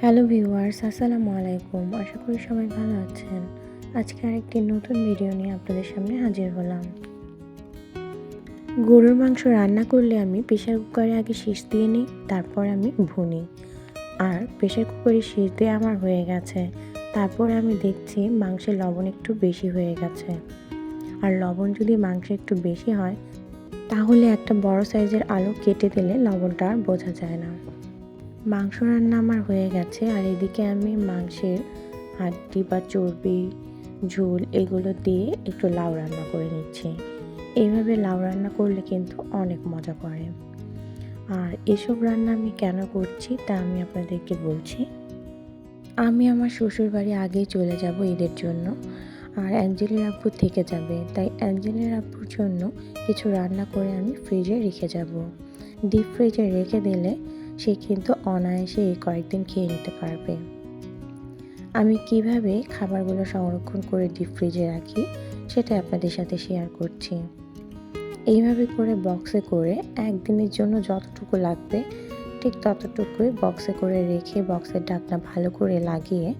Hello viewers, আসসালামু আলাইকুম। আশা করি সবাই ভালো আছেন। আজকে আরেকটি নতুন ভিডিও নিয়ে আপনাদের সামনে হাজির হলাম। গরুর মাংস রান্না করলে আমি প্রেশার কুকারে আগে শীষ দিয়ে নিই, তারপর আমি ভুনি। আর প্রেশার কুকারে শীষ দিয়ে আমার হয়ে গেছে। তারপর আমি দেখছি মাংসের লবণ একটু বেশি হয়ে গেছে। আর লবণ যদি মাংসে একটু বেশি হয়, তাহলে একটা বড় সাইজের আলু কেটে দিলে লবণটা আর বোঝা যায় না। মাংস রান্না আমার হয়ে গেছে, আর এদিকে আমি মাংসের হাড্ডি বা চর্বি, ঝোল এগুলো দিয়ে একটু লাউ রান্না করে নিচ্ছি। এইভাবে লাউ রান্না করলে কিন্তু অনেক মজা করে। আর এসব রান্না আমি কেন করছি তা আমি আপনাদেরকে বলছি। আমি আমার শ্বশুর বাড়ি আগেই চলে যাব ঈদের জন্য, আর অ্যাঞ্জেলের আব্বু থেকে যাবে। তাই অ্যাঞ্জেলের আব্বুর জন্য কিছু রান্না করে আমি ফ্রিজে রেখে যাব। ডিপ ফ্রিজে রেখে দিলে সে কিন্তু অনায়াসে এই কয়েকদিন খেয়ে নিতে পারবে। আমি কীভাবে খাবারগুলো সংরক্ষণ করে ডিপ ফ্রিজে রাখি সেটা আপনাদের সাথে শেয়ার করছি। এইভাবে করে বক্সে করে একদিনের জন্য যতটুকু লাগবে, ঠিক ততটুকুই বক্সে করে রেখে বক্সের ঢাকনা ভালো করে লাগিয়ে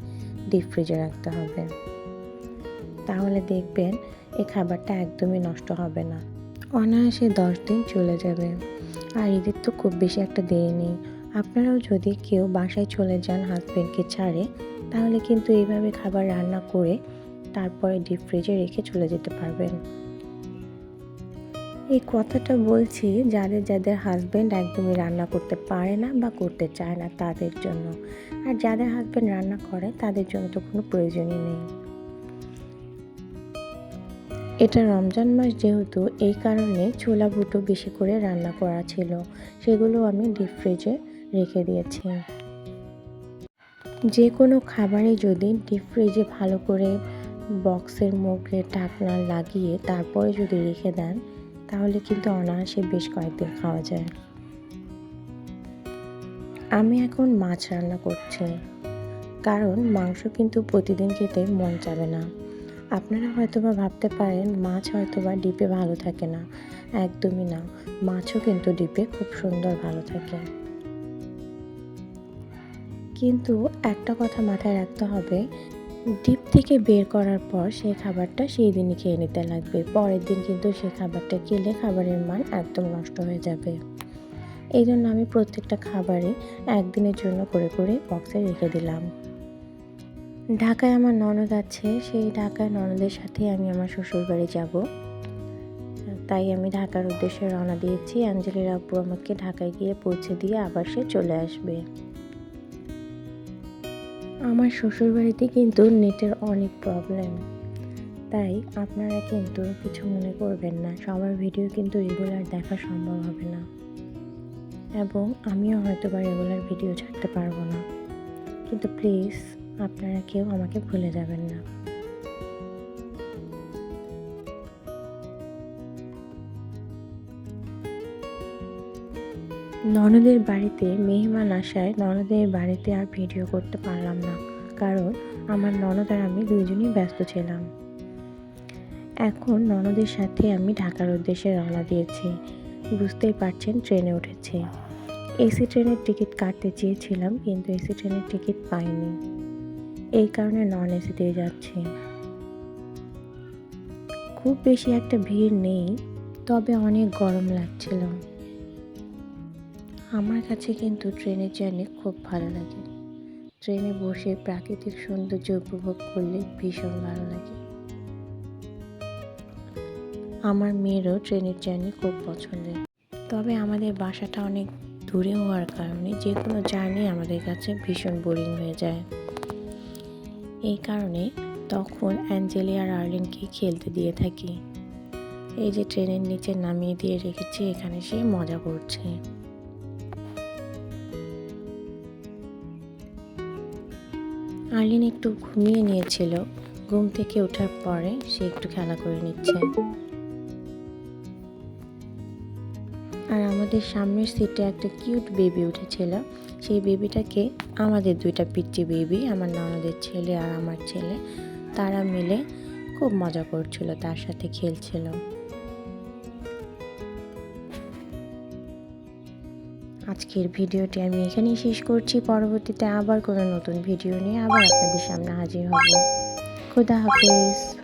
ডিপ ফ্রিজে রাখতে হবে। তাহলে দেখবেন এই খাবারটা একদমই নষ্ট হবে না। অনায়াসে দশ দিন চলে যাবে। আর ঈদের তো খুব বেশি একটা দেরি নেই। আপনারাও যদি কেউ বাসায় চলে যান হাজব্যান্ডকে ছাড়ে, তাহলে কিন্তু এইভাবে খাবার রান্না করে তারপরে ডিপ ফ্রিজে রেখে চলে যেতে পারবেন। এই কথাটা বলছি যাদের যাদের হাজব্যান্ড একদমই রান্না করতে পারে না বা করতে চায় না তাদের জন্য। আর যাদের হাজব্যান্ড রান্না করে, তাদের জন্য তো কোনো প্রয়োজনই নেই। এটা রমজান মাস যেহেতু, এই কারণে ছোলা বুটো বেশি করে রান্না করা ছিল। সেগুলো আমি ডিপ ফ্রিজে রেখে দিয়েছি। যে কোনো খাবারে যদি ডিপ ফ্রিজে ভালো করে বক্সের মুখে ঢাকনা লাগিয়ে তারপরে যদি রেখে দেন, তাহলে কিন্তু অনায়াসে বেশ কয়েকদিন খাওয়া যায়। আমি এখন মাছ রান্না করছি। কারণ মাংস কিন্তু প্রতিদিন খেতে মন যাবে না। আপনারা হয়তোবা ভাবতে পারেন, মাছ হয়তোবা ডিপে ভালো থাকে না। একদমই না। মাছও কিন্তু ডিপে খুব সুন্দর ভালো থাকে। কিন্তু একটা কথা মাথায় রাখতে হবে, ডিপ থেকে বের করার পর সেই খাবারটা সেই দিনই খেয়ে নিতে লাগবে। পরের দিন কিন্তু সেই খাবারটা খেলে খাবারের মান একদম নষ্ট হয়ে যাবে। এই জন্য আমি প্রত্যেকটা খাবারই একদিনের জন্য করে করে বক্সে রেখে দিলাম। ঢাকায় আমার ননদ আছে, সেই ঢাকায় ননদের সাথে আমি আমার শ্বশুর বাড়ি যাব। তাই আমি ঢাকার উদ্দেশ্যে রওনা দিয়েছি। অ্যাঞ্জেলির আব্বু আমাকে ঢাকায় গিয়ে পৌঁছে দিয়ে আবার সে চলে আসবে। আমার শ্বশুর বাড়িতে কিন্তু নেটের অনেক প্রবলেম তাই আপনারা কিন্তু কিছু মনে করবেন না। সবার ভিডিও কিন্তু রেগুলার দেখা সম্ভব হবে না। এবং আমিও হয়তো বা রেগুলার ভিডিও ছাড়তে পারব না। কিন্তু প্লিজ আপনারা কেউ আমাকে ভুলে যাবেন না। ননদের বাড়িতে মেহমান আসায় ননদের বাড়িতে আর ভিডিও করতে পারলাম না, কারণ আমার ননদ আর আমি দুইজনই ব্যস্ত ছিলাম। এখন ননদের সাথে আমি ঢাকার উদ্দেশ্যে রওনা দিয়েছি। বুঝতেই পারছেন, ট্রেনে উঠেছি। এসি ট্রেনের টিকিট কাটতে চেয়েছিলাম, কিন্তু এসি ট্রেনের টিকিট পাইনি। এই কারণে নন এসিতেই যাচ্ছি। খুব বেশি একটা ভিড় নেই, তবে অনেক গরম লাগছিল। আমার কাছে কিন্তু ট্রেনের জার্নি খুব ভালো লাগে। ট্রেনে বসে প্রাকৃতিক সৌন্দর্য উপভোগ করলে ভীষণ ভালো লাগে। আমার মেয়েরও ট্রেনের জার্নি খুব পছন্দের। তবে আমাদের বাসাটা অনেক দূরে হওয়ার কারণে যে কোনো জার্নি আমাদের কাছে ভীষণ বোরিং হয়ে যায়। এই কারণে তখন অ্যাঞ্জেলি আর আর্লিনকে খেলতে দিয়ে থাকি। এই যে ট্রেনের নিচে নামিয়ে দিয়ে রেখেছি, এখানে সে মজা করছে। আর্লিন একটু ঘুমিয়ে নিয়েছিল। ঘুম থেকে ওঠার পরে সে একটু খেলা করে নিচ্ছে। আর আমাদের সামনের সিটে একটা কিউট বেবি উঠেছিল। সেই বেবিটাকে আমাদের দুইটা পিচ্চি বেবি আমার ননদের ছেলে আর আমার ছেলে, তারা মিলে খুব মজা করছিল, তার সাথে খেলছিল। আজকের ভিডিওটি আমি এখানেই শেষ করছি। পরবর্তীতে আবার কোনো নতুন ভিডিও নিয়ে আবার আপনাদের সামনে হাজির হব। খুদা হাফেজ।